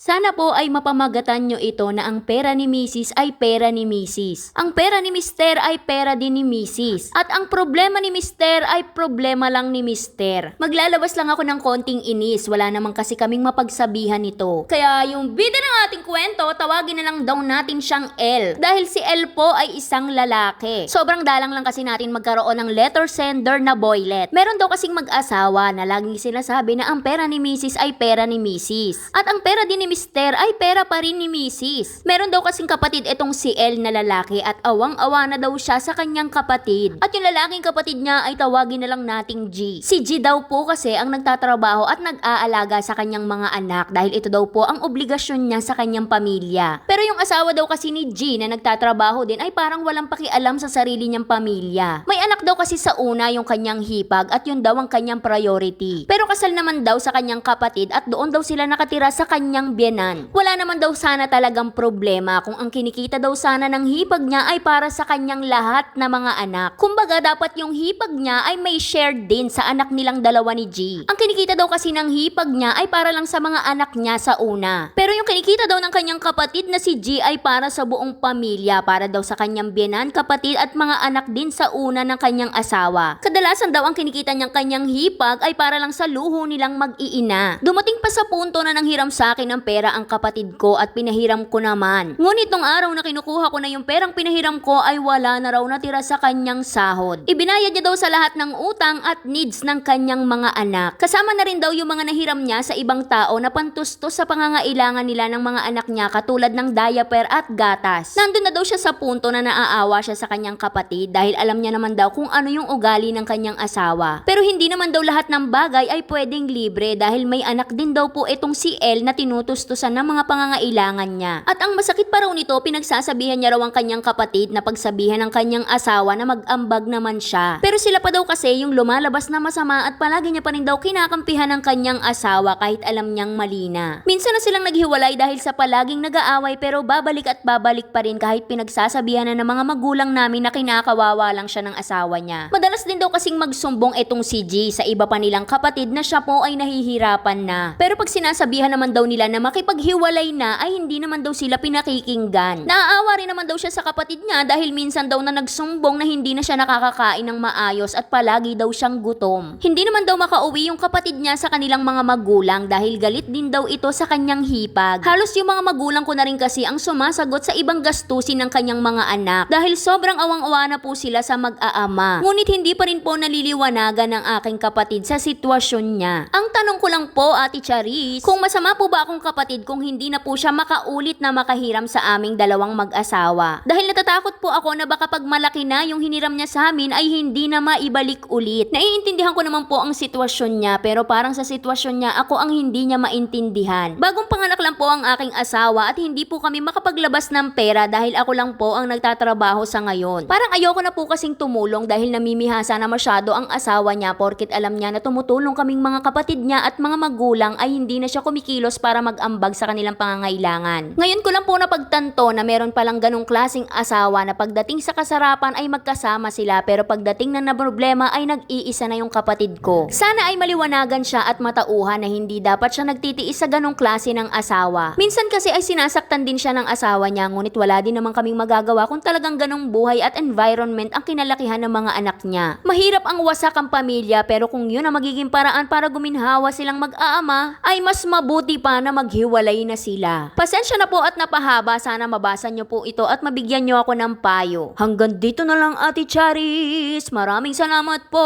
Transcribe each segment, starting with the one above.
Sana po ay mapamagatan nyo ito na ang pera ni Mrs. ay pera ni Mrs. Ang pera ni Mr. ay pera din ni Mrs. At ang problema ni Mr. ay problema lang ni Mr. Maglalabas lang ako ng konting inis, wala naman kasi kaming mapagsabihan nito. Kaya yung bida ng ating kwento, tawagin na lang daw natin siyang L. Dahil si L po ay isang lalaki. Sobrang dalang lang kasi natin magkaroon ng letter sender na boylet. Meron daw kasing mag-asawa na laging sinasabi na ang pera ni Mrs. ay pera ni Mrs. At ang pera din ni Mr. ay pera pa rin ni Mrs. Meron daw kasing kapatid itong si L na lalaki at awang-awa na daw siya sa kanyang kapatid. At yung lalaking kapatid niya ay tawagin na lang nating G. Si G daw po kasi ang nagtatrabaho at nag-aalaga sa kanyang mga anak dahil ito daw po ang obligasyon niya sa kanyang pamilya. Pero yung asawa daw kasi ni G na nagtatrabaho din ay parang walang pakialam sa sarili niyang pamilya. May anak daw kasi sa una yung kanyang hipag at yun daw ang kanyang priority. Pero kasal naman daw sa kanyang kapatid at doon daw sila nakatira sa kanyang biyanan. Wala naman daw sana talagang problema kung ang kinikita daw sana ng hipag niya ay para sa kanyang lahat na mga anak. Kumbaga dapat yung hipag niya ay may share din sa anak nilang dalawa ni G. Ang kinikita daw kasi ng hipag niya ay para lang sa mga anak niya sa una. Pero yung kinikita daw ng kanyang kapatid na si G ay para sa buong pamilya, para daw sa kanyang biyanan, kapatid at mga anak din sa una ng kanyang asawa. Kadalasan daw ang kinikita niyang kanyang hipag ay para lang sa luho nilang mag-iina. Dumating pa sa punto na nanghiram sa akin ng pera ang kapatid ko at pinahiram ko naman. Ngunit nung araw na kinukuha ko na yung perang pinahiram ko ay wala na raw natira sa kanyang sahod. Ibinayad niya daw sa lahat ng utang at needs ng kanyang mga anak. Kasama na rin daw yung mga nahiram niya sa ibang tao na pantustos sa pangangailangan nila ng mga anak niya katulad ng diaper at gatas. Nandun na daw siya sa punto na naaawa siya sa kanyang kapatid dahil alam niya naman daw kung ano yung ugali ng kanyang asawa. Pero hindi naman daw lahat ng bagay ay pwedeng libre dahil may anak din daw po itong si El na tinutustusan ng mga pangangailangan niya. At ang masakit pa raw nito, pinagsasabihan niya raw ang kanyang kapatid na pagsabihan ng kanyang asawa na mag-ambag naman siya. Pero sila pa daw kasi yung lumalabas na masama at palagi niya pa rin daw kinakampihan ng kanyang asawa kahit alam niyang mali na. Minsan na silang naghiwalay dahil sa palaging nag-aaway pero babalik at babalik pa rin kahit pinagsasabihan na ng mga magulang namin na kinakawawa lang siya ng asawa niya. Madalas din daw kasing magsumbong itong si G sa iba pa nilang kapatid na siya po ay nahihirapan na. Pero pag sinasabihan naman daw nila na makipaghiwalay na ay hindi naman daw sila pinakikinggan. Naaawa rin naman daw siya sa kapatid niya dahil minsan daw na nagsumbong na hindi na siya nakakakain ng maayos at palagi daw siyang gutom. Hindi naman daw makauwi yung kapatid niya sa kanilang mga magulang dahil galit din daw ito sa kanyang hipag. Halos yung mga magulang ko na rin kasi ang sumasagot sa ibang gastusin ng kanyang mga anak dahil sobrang awang-awa na po sila sa mag-aama. Ngunit hindi pa rin po naliliwanagan ng aking kapatid sa sitwasyon niya. Ang tanong ko lang po, Ate Charis, kung masama po ba akong kapatid kung hindi na po siya makaulit na makahiram sa aming dalawang mag-asawa. Dahil natatakot po ako na baka pag malaki na yung hiniram niya sa amin ay hindi na maibalik ulit. Naiintindihan ko naman po ang sitwasyon niya pero parang sa sitwasyon niya ako ang hindi niya maintindihan. Bagong panganak lang po ang aking asawa at hindi po kami makapaglabas ng pera dahil ako lang po ang nagtatrabaho sa ngayon. Parang ayoko na po kasing tumulong dahil namimihasa na masyado ang asawa niya porkit alam niya na tumutulong kaming mga kapatid niya at mga magulang ay hindi na siya kumikilos para mag-ambag sa kanilang pangangailangan. Ngayon ko lang po napagtanto na meron palang ganong klasing asawa na pagdating sa kasarapan ay magkasama sila pero pagdating na na problema ay nag-iisa na yung kapatid ko. Sana ay maliwanagan siya at matauhan na hindi dapat siya nagtitiis sa ganong klase ng asawa. Minsan kasi ay sinasaktan din siya ng asawa niya ngunit wala din naman kaming magagawa kung talagang ganong buhay at environment ang kinalakihan ng mga anak niya. Mahirap ang wasak ang pamilya pero kung yun ang magiging paraan para guminhawa silang mag-aama ay mas mabuti pa na maghiwalay na sila. Pasensya na po at napahaba sana mabasa niyo po ito at mabigyan niyo ako ng payo. Hanggang dito na lang Ate Charis. Maraming salamat po.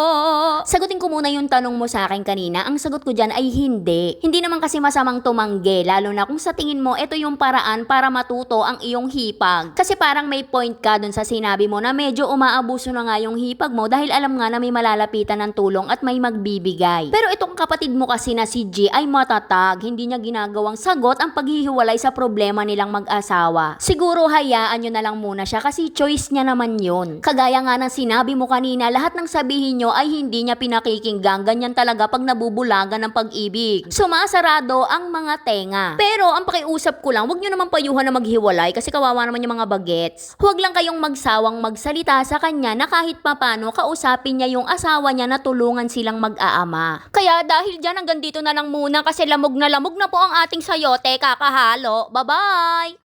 Sagutin ko muna yung tanong mo sa akin kanina. Ang sagot ko dyan ay hindi. Hindi naman kasi masamang tumanggi lalo na kung sa tingin mo ito yung paraan para matuto ang iyong hipag. Kasi parang may point ka dun sa sinabi mo na medyo umaabuso na nga yung hipag mo dahil alam nga na may malalapitan ng tulong at may magbibigay. Pero itong kapatid mo kasi na si G ay matatag. Hindi niya ginagawang sagot ang paghihiwalay sa problema nilang mag-asawa. Siguro hayaan nyo na lang muna siya kasi choice niya naman yun. Kagaya nga ng sinabi mo kanina, lahat ng sabihin nyo ay hindi niya pinakikinggan. Ganyan talaga pag nabubulagan ng pag-ibig. Sumasarado ang mga tenga. Pero ang pakiusap ko lang, wag nyo naman payuhan na maghiwalay kasi kawawa naman yung mga bagets. Huwag lang kayong magsawang magsalita sa kanya na kahit papano kausapin niya yung asawa niya na tulungan silang mag-aama. Kaya dahil dyan hanggang dito na lang muna kasi lamog na lamog na po ang ating sayote kakahalo. Bye-bye!